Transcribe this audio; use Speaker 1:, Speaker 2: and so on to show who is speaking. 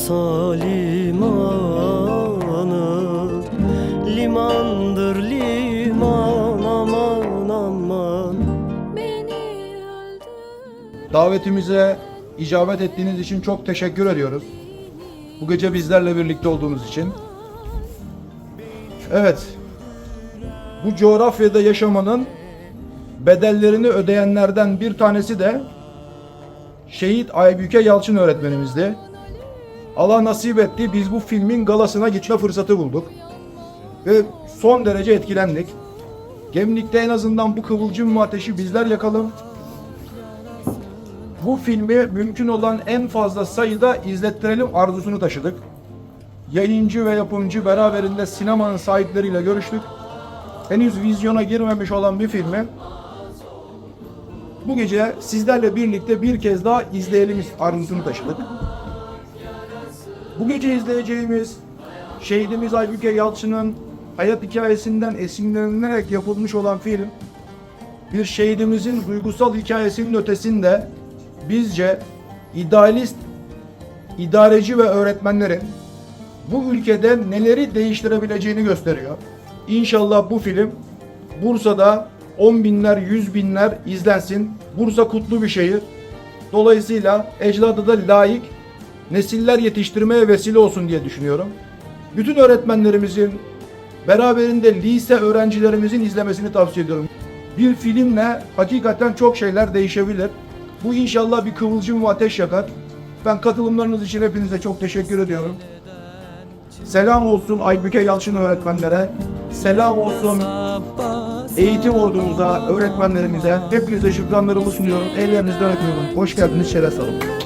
Speaker 1: olsa limanı Limandır liman aman aman
Speaker 2: Davetimize icabet ettiğiniz için çok teşekkür ediyoruz. Bu gece bizlerle birlikte olduğunuz için. Evet, bu coğrafyada yaşamanın bedellerini ödeyenlerden bir tanesi de Şehit Aybüke Yalçın öğretmenimizdi. Allah nasip etti biz bu filmin galasına gitme fırsatı bulduk. Ve son derece etkilendik. Gemlik'te en azından bu kıvılcım ateşi bizler yakalım. Bu filmi mümkün olan en fazla sayıda izlettirelim arzusunu taşıdık. Yayıncı ve yapımcı beraberinde sinemanın sahipleriyle görüştük. Henüz vizyona girmemiş olan bir filmi bu gece sizlerle birlikte bir kez daha izleyelim arzusunu taşıdık. Bu gece izleyeceğimiz şehidimiz Aybüke Yalçın'ın hayat hikayesinden esinlenilerek yapılmış olan film bir şehidimizin duygusal hikayesinin ötesinde bizce idealist, idareci ve öğretmenlerin bu ülkede neleri değiştirebileceğini gösteriyor. İnşallah bu film Bursa'da 10 binler, 100 binler izlensin. Bursa kutlu bir şehir. Dolayısıyla ecdada da layık nesiller yetiştirmeye vesile olsun diye düşünüyorum. Bütün öğretmenlerimizin beraberinde lise öğrencilerimizin izlemesini tavsiye ediyorum. Bir filmle hakikaten çok şeyler değişebilir. Bu inşallah bir kıvılcım ve ateş yakar. Ben katılımlarınız için hepinize çok teşekkür ediyorum. Selam olsun Aybüke Yalçın öğretmenlere. Selam olsun eğitim ordumuza, öğretmenlerimize. Hepinize şükranlarımı sunuyorum. Ellerinizden öpüyorum. Hoş geldiniz, şeref alın.